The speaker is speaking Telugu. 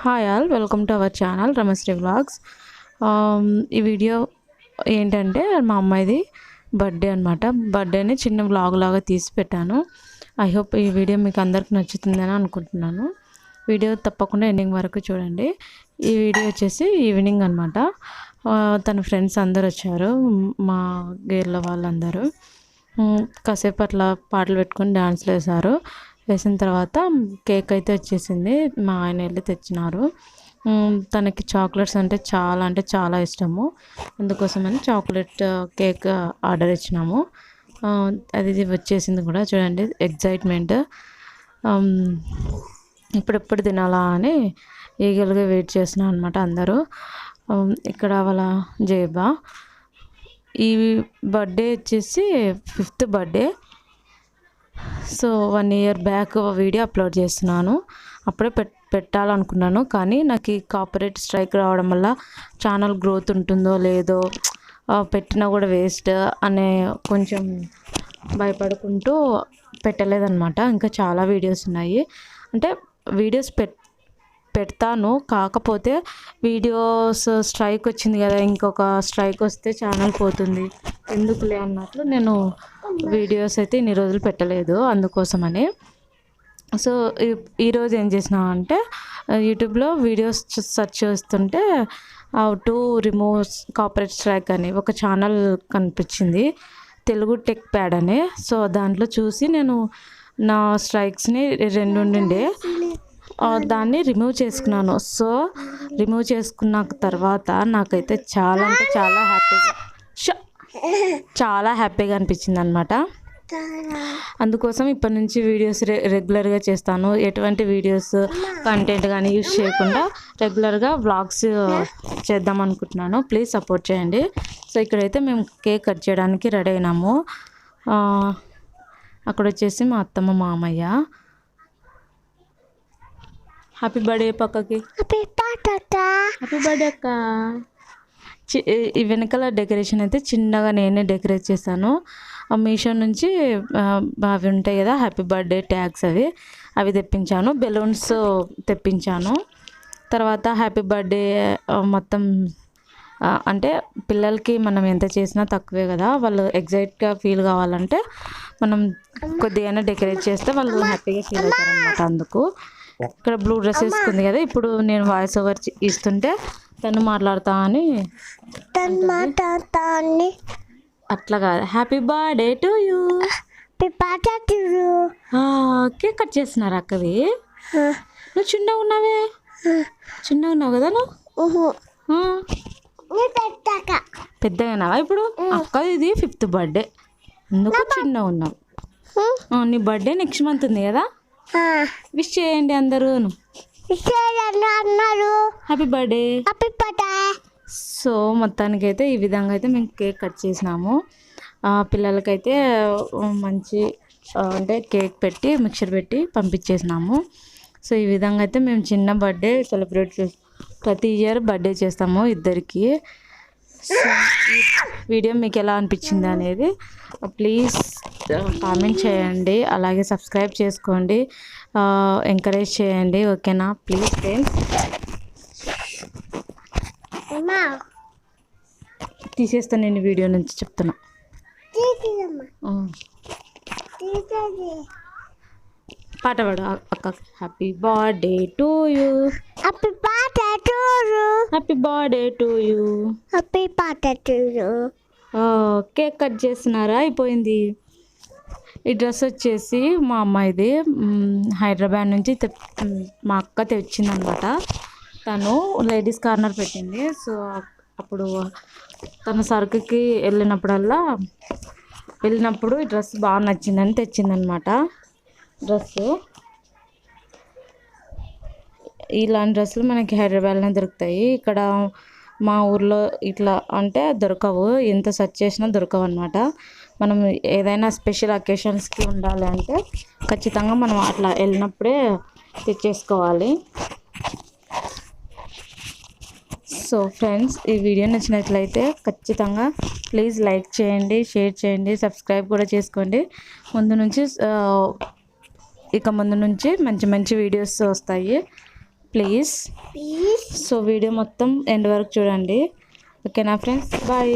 Hi all welcome to our channel Ramasri vlogs ఈ వీడియో ఏంటంటే మా అమ్మాయిది బర్త్డే అనమాట బర్త్డేని చిన్న వ్లాగ్ లాగా తీసి పెట్టాను. ఐ హోప్ ఈ వీడియో మీకు అందరికి నచ్చుతుందని అనుకుంటున్నాను. వీడియో తప్పకుండా ఎండింగ్ వరకు చూడండి. ఈ వీడియో వచ్చేసి ఈవినింగ్ అనమాట uh, తన ఫ్రెండ్స్ అందరు వచ్చారు. మా గేర్ల వాళ్ళందరూ. Mm, కాసేపు అట్లా పాటలు పెట్టుకొని డాన్స్లు వేశారు. వేసిన తర్వాత కేక్ అయితే వచ్చేసింది. మా ఆయన వెళ్ళి తెచ్చినారు. తనకి చాక్లెట్స్ అంటే చాలా అంటే చాలా ఇష్టము. అందుకోసమని చాక్లెట్ కేక్ ఆర్డర్ ఇచ్చినాము. అది ఇది వచ్చేసింది కూడా చూడండి. ఎగ్జైట్మెంట్ ఇప్పుడెప్పుడు తినాలా అని ఈగలుగా వెయిట్ చేస్తున్నాం అనమాట అందరూ. ఇక్కడ వాళ్ళ జేబా. ఈ బర్త్డే వచ్చేసి fifth birthday. So one year back video upload చేస్తున్నాను. అప్పుడే పెట్ పెట్టాలనుకున్నాను. కానీ నాకు ఈ కాపరేట్ స్ట్రైక్ రావడం వల్ల ఛానల్ గ్రోత్ ఉంటుందో లేదో పెట్టినా కూడా వేస్ట్ అనే కొంచెం భయపడుకుంటూ పెట్టలేదన్నమాట. ఇంకా చాలా వీడియోస్ ఉన్నాయి. అంటే వీడియోస్ పెట్ పెడతాను. కాకపోతే వీడియోస్ స్ట్రైక్ వచ్చింది కదా ఇంకొక స్ట్రైక్ వస్తే ఛానల్ పోతుంది. ఎందుకులే అన్నట్లు నేను వీడియోస్ అయితే ఇన్ని రోజులు పెట్టలేదు అందుకోసమని. సో ఈ- ఈరోజు ఏం చేసినా అంటే యూట్యూబ్లో వీడియోస్ సెర్చ్ చేస్తుంటే how to remove copyright strike అని ఒక ఛానల్ కనిపించింది. తెలుగు టెక్ ప్యాడ్ అని. సో దాంట్లో చూసి నేను నా స్ట్రైక్స్ని రెండు ఉండిండే దాన్ని రిమూవ్ చేసుకున్నాను. సో రిమూవ్ చేసుకున్న తర్వాత నాకైతే చాలా అంటే చాలా హ్యాపీగా చాలా హ్యాపీగా అనిపించింది అనమాట అందుకోసం ఇప్పటి నుంచి వీడియోస్ రె రెగ్యులర్గా చేస్తాను. ఎటువంటి వీడియోస్ కంటెంట్ కానీ యూస్ చేయకుండా రెగ్యులర్గా వ్లాగ్స్ చేద్దాం అనుకుంటున్నాను. ప్లీజ్ సపోర్ట్ చేయండి. సో ఇక్కడైతే మేము కేక్ కట్ చేయడానికి రెడీ అయినాము. అక్కడ వచ్చేసి మా అత్తమ్మ మామయ్య. హ్యాపీ బర్త్డే పక్కకి. హ్యాపీ బర్త్డే అక్క. ఈ- వెనకాల డెకరేషన్ అయితే చిన్నగా నేనే డెకరేట్ చేశాను. మీషో నుంచి అవి ఉంటాయి కదా హ్యాపీ బర్త్డే ట్యాగ్స్ అవి. అవి తెప్పించాను. బెలూన్స్ తెప్పించాను. తర్వాత హ్యాపీ బర్త్డే మొత్తం అంటే పిల్లలకి మనం ఎంత చేసినా తక్కువే కదా. వాళ్ళు ఎగ్జైట్గా ఫీల్ కావాలంటే మనం కొద్దిగా డెకరేట్ చేస్తే వాళ్ళు హ్యాపీగా ఫీల్ అవుతారు అనమాట అందుకు. ఇక్కడ బ్లూ డ్రెస్ వేసుకుంది కదా ఇప్పుడు నేను వాయిస్ ఓవర్ ఇస్తుంటే తను మాట్లాడతా అని తన్ మాట్లాడతాన్ని అట్లా కాదు. Happy birthday to you cake cut చేస్తున్నారు అక్కవి? నువ్వు చిన్నగా ఉన్నావే. చిన్నగా ఉన్నావు కదా నువ్వు? పెద్దగా. ఉన్నావా ఇప్పుడు? అక్క ఇది ఫిఫ్త్ బర్త్డే ఎందుకు చిన్నగా ఉన్నావు. నీ బర్త్డే నెక్స్ట్ మంత్ ఉంది కదా? విష్ చేయండి అందరూ అన్నారు. హ్యాపీ బర్త్డే హ్యాపీ పాట సో మొత్తానికైతే ఈ విధంగా అయితే మేము కేక్ కట్ చేసినాము. పిల్లలకైతే మంచి అంటే కేక్ పెట్టి మిక్చర్ పెట్టి పంపించేసినాము. సో ఈ విధంగా అయితే మేము చిన్న బర్త్డే సెలబ్రేట్ చేస్తాం ప్రతి ఇయర్ బర్త్డే చేస్తాము ఇద్దరికి. సో వీడియో మీకు ఎలా అనిపించింది అనేది ప్లీజ్ కామెంట్ చేయండి. అలాగే సబ్స్క్రైబ్ చేసుకోండి. ఎంకరేజ్ చేయండి. ఓకేనా? ప్లీజ్ ఫ్రెండ్స్ అమ్మా తీసేస్తాను నేను వీడియో నుంచి చెప్తున్నా. పాట పాడు. అక్క happy birthday to you happy పాట చూడు happy birthday to you happy పాట చూడు కేక్ కట్ చేస్తున్నారా? అయిపోయింది. ఈ డ్రెస్ వచ్చేసి మా అమ్మాయిది హైదరాబాద్ నుంచి మా అక్క తెచ్చిందనమాట. తను లేడీస్ కార్నర్ పెట్టింది. సో అప్పుడు తన సరుకుకి వెళ్ళినప్పుడల్లా వెళ్ళినప్పుడు ఈ డ్రెస్ బాగా నచ్చిందని తెచ్చిందనమాట. డ్రెస్ ఇలాంటి డ్రెస్సులు మనకి హైదరాబాద్లోనే దొరుకుతాయి. ఇక్కడ మా ఊర్లో ఇట్లా అంటే దొరకవు. ఎంత సెర్చ్ చేసినా దొరకవు అనమాట మనం ఏదైనా స్పెషల్ అకేషన్స్కి ఉండాలి అంటే ఖచ్చితంగా మనం అట్లా వెళ్ళినప్పుడే తెచ్చేసుకోవాలి. సో ఫ్రెండ్స్ ఈ వీడియో నచ్చినట్లయితే ఖచ్చితంగా ప్లీజ్ లైక్ చేయండి షేర్ చేయండి సబ్స్క్రైబ్ కూడా చేసుకోండి. ముందు నుంచి ఇక ముందు నుంచి మంచి మంచి వీడియోస్ వస్తాయి. ప్లీజ్ సో వీడియో మొత్తం ఎండ్ వరకు చూడండి. ఓకేనా ఫ్రెండ్స్ బాయ్